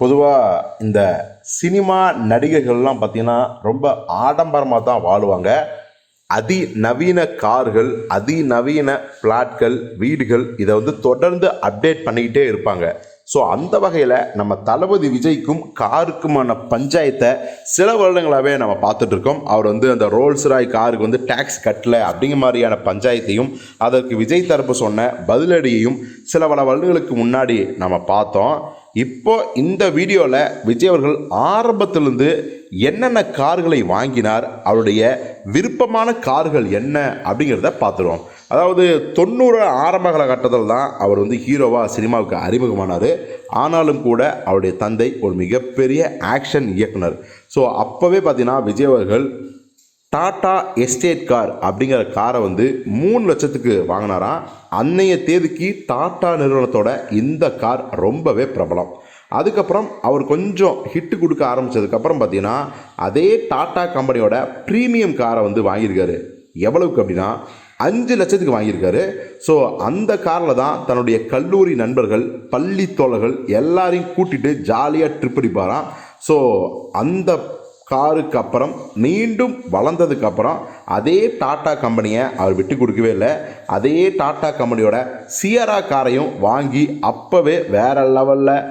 பொதுவாக இந்த சினிமா நடிகர்கள்லாம் பார்த்தீங்கன்னா ரொம்ப ஆடம்பரமாக தான் வாழுவாங்க. அதிநவீன கார்கள் அதிநவீன பிளாட்கள் வீடுகள் இதை வந்து தொடர்ந்து அப்டேட் பண்ணிக்கிட்டே இருப்பாங்க. ஸோ அந்த வகையில் நம்ம தளபதி விஜய்க்கும் காருக்குமான பஞ்சாயத்தை சில வருடங்களாகவே நம்ம பார்த்துட்ருக்கோம் அவர் வந்து அந்த ரோல்ஸ் ராய் காருக்கு வந்து டேக்ஸ் கட்டலை அப்படிங்கிற மாதிரியான பஞ்சாயத்தையும் அதற்கு விஜய் தரப்பு சொன்ன பதிலடியையும் சில பல வருடங்களுக்கு முன்னாடி நம்ம பார்த்தோம். இப்போ இந்த வீடியோவில் விஜய் அவர்கள் ஆரம்பத்திலிருந்து என்னென்ன கார்களை வாங்கினார் அவருடைய விருப்பமான கார்கள் என்ன அப்படிங்கிறத பார்த்துருவோம். அதாவது தொண்ணூறு ஆரம்ப காலகட்டத்தில் தான் அவர் வந்து ஹீரோவாக சினிமாவுக்கு அறிமுகமானார். ஆனாலும் கூட அவருடைய தந்தை ஒரு மிகப்பெரிய ஆக்ஷன் இயக்குனர். ஸோ அப்போவே பார்த்தீங்கன்னா விஜய் அவர்கள் டாடா எஸ்டேட் கார் அப்படிங்கிற காரை வந்து மூணு லட்சத்துக்கு வாங்கினாராம் அன்னைய தேதிக்கு டாடா நிறுவனத்தோட இந்த கார் ரொம்பவே பிரபலம். அதுக்கப்புறம் அவர் கொஞ்சம் ஹிட்டு கொடுக்க ஆரம்பித்ததுக்கப்புறம் பார்த்தீங்கன்னா அதே டாடா கம்பெனியோட ப்ரீமியம் காரை வந்து வாங்கியிருக்காரு. எவ்வளவுக்கு அப்படின்னா அஞ்சு லட்சத்துக்கு வாங்கியிருக்காரு. ஸோ அந்த காரில் தான் தன்னுடைய கல்லூரி நண்பர்கள் பள்ளி தோழர்கள் எல்லாரையும் கூட்டிகிட்டு ஜாலியாக ட்ரிப் அடிப்பாராம். ஸோ அந்த காருக்கு அப்புறம் மீண்டும் வளர்ந்ததுக்கு அப்புறம் அதே டாட்டா கம்பெனியை அவர் விட்டு கொடுக்கவே இல்லை. அதே டாட்டா கம்பெனியோட சியரா காரையும் வாங்கி அப்போவே வேற லெவலில்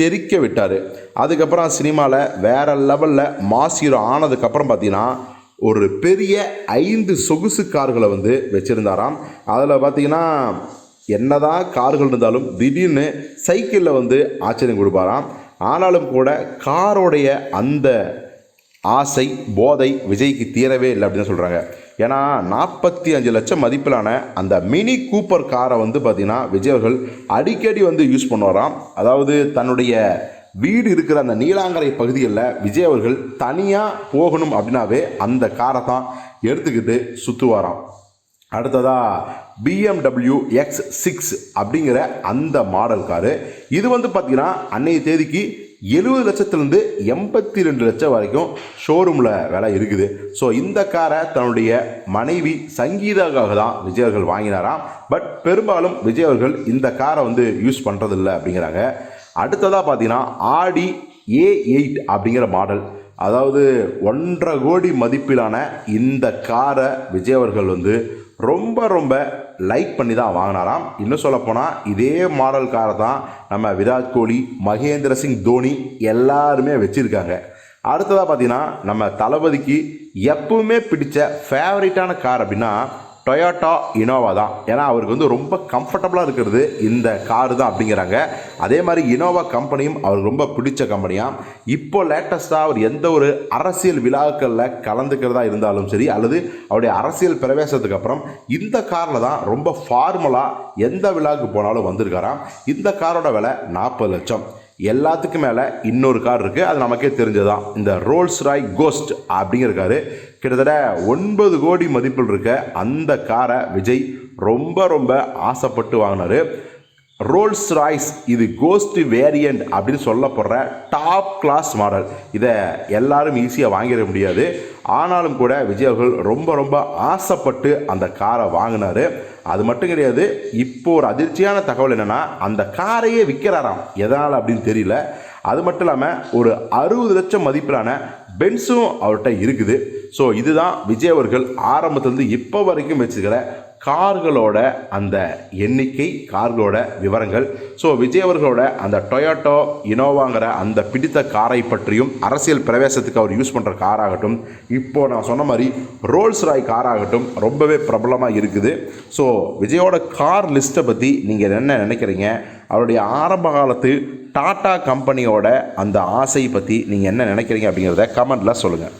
தெறிக்க விட்டார். அதுக்கப்புறம் சினிமாவில் வேறு லெவலில் மாஸ் ஹீரோ ஆனதுக்கப்புறம் பார்த்தீங்கன்னா ஒரு பெரிய ஐந்து சொகுசு கார்களை வந்து வச்சுருந்தாராம். அதில் பார்த்தீங்கன்னா என்னதான் கார்கள் இருந்தாலும் திடீர்னு சைக்கிளில் வந்து ஆச்சரியம் கொடுப்பாராம். ஆனாலும் கூட காரோடைய அந்த ஆசை போதை விஜய்க்கு தீரவே இல்லை அப்படின்னு சொல்கிறாங்க ஏன்னா நாற்பத்தி அஞ்சு லட்சம் மதிப்பிலான அந்த மினி கூப்பர் காரை வந்து பார்த்திங்கன்னா விஜய் அவர்கள் அடிக்கடி வந்து யூஸ் பண்ணுவாராம். அதாவது தன்னுடைய வீடு இருக்கிற அந்த நீலாங்கரை பகுதிகளில் விஜய் அவர்கள் தனியாக போகணும் அப்படின்னாவே அந்த காரை தான் எடுத்துக்கிட்டு சுற்றுவாராம் அடுத்ததா பிஎம்டபிள்யூ எக்ஸ் சிக்ஸ் அப்படிங்கிற அந்த மாடல் காரு. இது வந்து பார்த்திங்கன்னா அன்னைய தேதிக்கு எழுபது லட்சத்துலேருந்து எண்பத்தி ரெண்டு லட்சம் வரைக்கும் ஷோரூமில் விலை இருக்குது. ஸோ இந்த காரை தன்னுடைய மனைவி சங்கீதாக்காக தான் விஜய் அவர்கள் வாங்கினாராம். பட் பெரும்பாலும் விஜய் அவர்கள் இந்த காரை வந்து யூஸ் பண்ணுறதில்ல அப்படிங்கிறாங்க. அடுத்ததாக பார்த்தீங்கன்னா ஆடி ஏ எயிட் அப்படிங்கிற மாடல் அதாவது ஒன்றரை கோடி மதிப்பிலான இந்த காரை விஜய் அவர்கள் வந்து ரொம்ப ரொம்ப லைக் பண்ணி தான் வாங்கினாராம். இன்னும் சொல்லப்போனால் இதே மாடல் காரை தான் நம்ம விராட் கோலி மகேந்திர சிங் தோனி எல்லாருமே வச்சுருக்காங்க. அடுத்ததாக பார்த்தீங்கன்னா நம்ம தளபதிக்கு எப்பவுமே பிடித்த ஃபேவரட்டான கார் அப்படின்னா டொயோட்டா இனோவா தான். ஏன்னா அவருக்கு வந்து ரொம்ப கம்ஃபர்டபுளாக இருக்கிறது இந்த காரு தான் அப்படிங்கிறாங்க. அதே மாதிரி இனோவா கம்பெனியும் அவருக்கு ரொம்ப பிடிச்ச கம்பெனியாக இப்போ லேட்டஸ்ட்டாக அவர் எந்த ஒரு அரசியல் விழாக்களில் கலந்துக்கிறதா இருந்தாலும் சரி அல்லது அவருடைய அரசியல் பிரவேசத்துக்கு அப்புறம் இந்த காரில் தான் ரொம்ப ஃபார்மலாக எந்த விழாவுக்கு போனாலும் வந்திருக்காராம். இந்த காரோட விலை நாற்பது லட்சம். எல்லாத்துக்கும் மேலே இன்னொரு கார் இருக்குது அது நமக்கே தெரிஞ்சதான் இந்த ரோல்ஸ் ராய் கோஸ்ட் அப்படிங்கிற காரு கிட்டத்தட்ட ஒன்பது கோடி மதிப்பில் இருக்க அந்த காரை விஜய் ரொம்ப ரொம்ப ஆசைப்பட்டு வாங்கினார். ரோல்ஸ் ராய்ஸ் இது கோஸ்ட் வேரியண்ட் அப்படின்னு சொல்லப்படுற டாப் கிளாஸ் மாடல் இதை எல்லாரும் ஈஸியாக வாங்கிட முடியாது. ஆனாலும் கூட விஜய் அவர்கள் ரொம்ப ரொம்ப ஆசைப்பட்டு அந்த காரை வாங்கினார். அது மட்டும் கிடையாது இப்போ ஒரு அதிர்ச்சியான தகவல் என்னென்னா அந்த காரையே விற்கிறாராம் எதனால் அப்படின்னு தெரியல. அது மட்டும் இல்லாமல் ஒரு அறுபது லட்சம் மதிப்பிலான பென்ஸும் அவர்கிட்ட இருக்குது. ஸோ இதுதான் விஜய் அவர்கள் ஆரம்பத்துலேருந்து இப்போ வரைக்கும் வச்சுக்கிற கார்களோட அந்த எண்ணிக்கை கார்களோட விவரங்கள். ஸோ விஜய் அவர்களோட அந்த டொயோட்டோ இனோவாங்கிற அந்த பிடித்த காரை பற்றியும் அரசியல் பிரவேசத்துக்கு அவர் யூஸ் பண்ணுற காராகட்டும் இப்போது நான் சொன்ன மாதிரி ரோல்ஸ் ராய் காராகட்டும் ரொம்பவே பிரபலமாக இருக்குது. ஸோ விஜயோட கார் லிஸ்ட்டை பற்றி நீங்கள் என்ன நினைக்கிறீங்க? அவருடைய ஆரம்ப காலத்து டாடா கம்பெனியோட அந்த ஆசை பற்றி நீங்கள் என்ன நினைக்கிறீங்க அப்படிங்கிறத கமெண்ட்டில் சொல்லுங்கள்